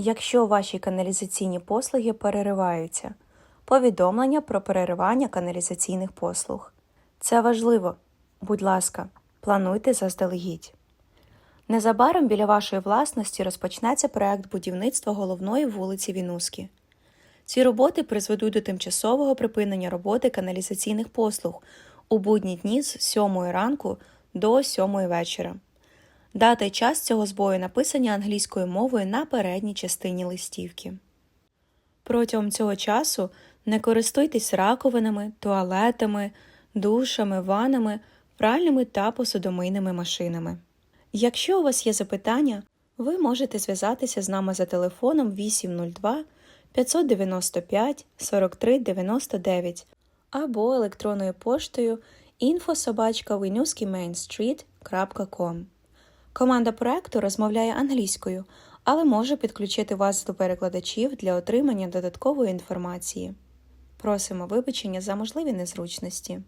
Якщо ваші каналізаційні послуги перериваються, повідомлення про переривання каналізаційних послуг. Це важливо. Будь ласка, плануйте заздалегідь. Незабаром біля вашої власності розпочнеться проект будівництва головної вулиці Вінуски. Ці роботи призведуть до тимчасового припинення роботи каналізаційних послуг у будні дні з 7 ранку до 7 вечора. Дата і час цього збою написані англійською мовою на передній частині листівки. Протягом цього часу не користуйтесь раковинами, туалетами, душами, ванами, пральними та посудомийними машинами. Якщо у вас є запитання, ви можете зв'язатися з нами за телефоном 802 595 43 99 або електронною поштою info.winuskimainstreet.com. Команда проекту розмовляє англійською, але може підключити вас до перекладачів для отримання додаткової інформації. Просимо вибачення за можливі незручності.